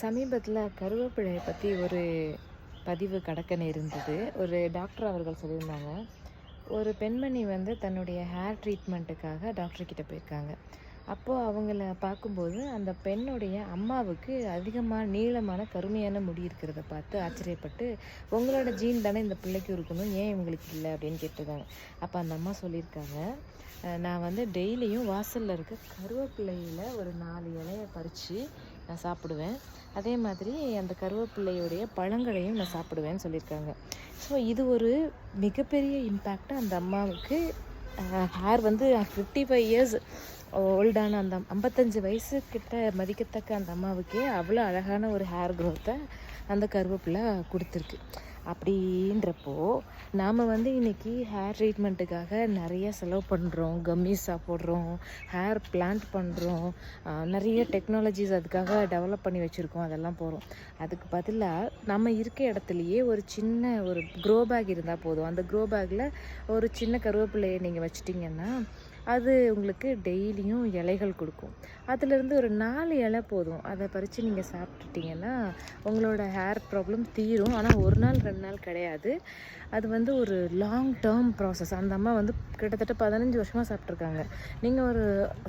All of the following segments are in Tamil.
சமீபத்தில் கருவேப்பிலையை பற்றி ஒரு பதிவு கடக்க இருந்தது ஒரு டாக்டர் அவர்கள் சொல்லியிருந்தாங்க. ஒரு பெண்மணி வந்து தன்னுடைய ஹேர் ட்ரீட்மெண்ட்டுக்காக டாக்டர் கிட்ட போயிருக்காங்க. அப்போது அவங்கள பார்க்கும்போது அந்த பெண்ணுடைய அம்மாவுக்கு அதிகமாக நீளமான கருமையான முடி இருக்கிறத பார்த்து ஆச்சரியப்பட்டு உங்களோட ஜீன் தானே இந்த பிள்ளைக்கு இருக்கணும் ஏன் இவங்களுக்கு இல்லை? அப்படின்னு கேட்டிருக்காங்க அப்போ அந்த அம்மா சொல்லியிருக்காங்க நான் வந்து டெய்லியும் வாசலில் இருக்க கருவேப்பிள்ளையில் ஒரு நாலு இலையை பறித்து நான் சாப்பிடுவேன். அதே மாதிரி அந்த கருவேப்பிள்ளையுடைய பழங்களையும் நான் சாப்பிடுவேன்னு சொல்லியிருக்காங்க. ஸோ இது ஒரு மிகப்பெரிய இம்பேக்டாக அந்த அம்மாவுக்கு ஹேர் வந்து ஃபிஃப்டி ஃபைவ் இயர்ஸ் ஓல்டான அந்த ஐம்பத்தஞ்சு வயசு கிட்ட மதிக்கத்தக்க அந்த அம்மாவுக்கே அவ்வளோ அழகான ஒரு ஹேர் க்ரோத்தை அந்த கருவேப்பிலை கொடுத்துருக்கு. அப்படின்றப்போ நாம் வந்து இன்றைக்கி ஹேர் ட்ரீட்மெண்ட்டுக்காக நிறைய செலவு பண்ணுறோம் கம்மிஸ் சாப்பிட்றோம் ஹேர் பிளான்ட் பண்ணுறோம் நிறைய டெக்னாலஜிஸ் அதுக்காக டெவலப் பண்ணி வச்சுருக்கோம். அதெல்லாம் போகிறோம் அதுக்கு பதிலாக நம்ம இருக்க இடத்துலையே ஒரு சின்ன ஒரு க்ரோ பேக் இருந்தால் போதும். அந்த க்ரோ பேக்கில் ஒரு சின்ன கருவேப்பிலையை நீங்கள் வச்சிட்டிங்கன்னா அது உங்களுக்கு டெய்லியும் இலைகள் கொடுக்கும். அதுலேருந்து ஒரு நாலு இலை போதும். அதை பறித்து நீங்கள் சாப்பிட்டுட்டிங்கன்னா உங்களோட ஹேர் ப்ராப்ளம் தீரும். ஆனால் ஒரு நாள் ரெண்டு நாள் கிடையாது. அது வந்து ஒரு லாங் டேர்ம் ப்ராசஸ் அந்த அம்மா வந்து கிட்டத்தட்ட பதினஞ்சு வருஷமாக சாப்பிட்ருக்காங்க நீங்கள் ஒரு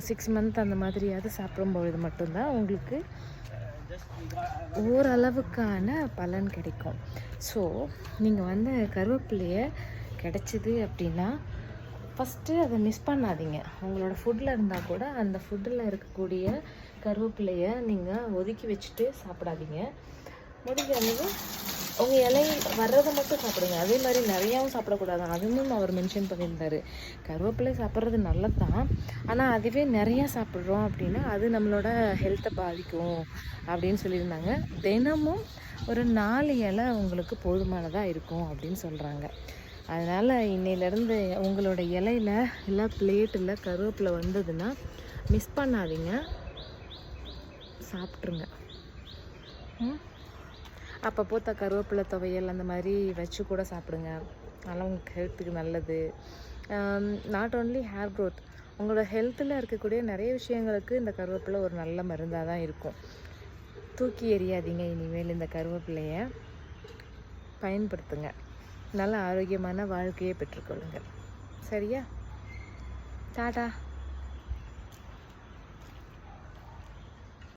சிக்ஸ் மந்த் அந்த மாதிரியாவது சாப்பிடும்பொழுது மட்டும்தான் உங்களுக்கு ஓரளவுக்கான பலன் கிடைக்கும். ஸோ நீங்கள் வந்து கருவேப்பிலையை கிடைச்சிது அப்படின்னா ஃபஸ்ட்டு அதை மிஸ் பண்ணாதீங்க. உங்களோட ஃபுட்டில் இருந்தால் கூட அந்த ஃபுட்டில் இருக்கக்கூடிய கருவேப்பிலையை நீங்கள் ஒதுக்கி வச்சுட்டு சாப்பிடாதீங்க. முடிஞ்ச அளவு உங்கள் இலை வர்றதை மட்டும் சாப்பிடுங்க. அதே மாதிரி நிறையாவும் சாப்பிடக்கூடாது. அதுவும் அவர் மென்ஷன் பண்ணியிருந்தாரு. கருவேப்பிலை சாப்பிட்றது நல்லது தான் ஆனால் அதுவே நிறையா சாப்பிட்றோம் அப்படின்னா அது நம்மளோட ஹெல்த்தை பாதிக்கும் அப்படின்னு சொல்லியிருந்தாங்க. தினமும் ஒரு நாலு இலை உங்களுக்கு போதுமானதாக இருக்கும் அப்படின்னு சொல்கிறாங்க அதனால் இன்னையிலேருந்து உங்களோட இலையில இல்லை பிளேட்டில் கருவேப்பிலை வந்ததுன்னா மிஸ் பண்ணாதீங்க. சாப்பிட்ருங்க அப்போ போத்த கருவேப்பிலை துவையல் அந்த மாதிரி வச்சு கூட சாப்பிடுங்க. அதெல்லாம் உங்களுக்கு ஹெல்த்துக்கு நல்லது. நாட் ஓன்லி ஹேர் க்ரோத் உங்களோட ஹெல்த்தில் இருக்கக்கூடிய நிறைய விஷயங்களுக்கு இந்த கருவேப்பிலை ஒரு நல்ல மருந்தாக தான் இருக்கும். தூக்கி எறியாதீங்க இனிமேல் இந்த கருவேப்பிலையை. பயன்படுத்துங்க. நல்ல ஆரோக்கியமான வாழ்க்கையை பெற்றுக்கொள்ளுங்கள். சரியா? டாடா.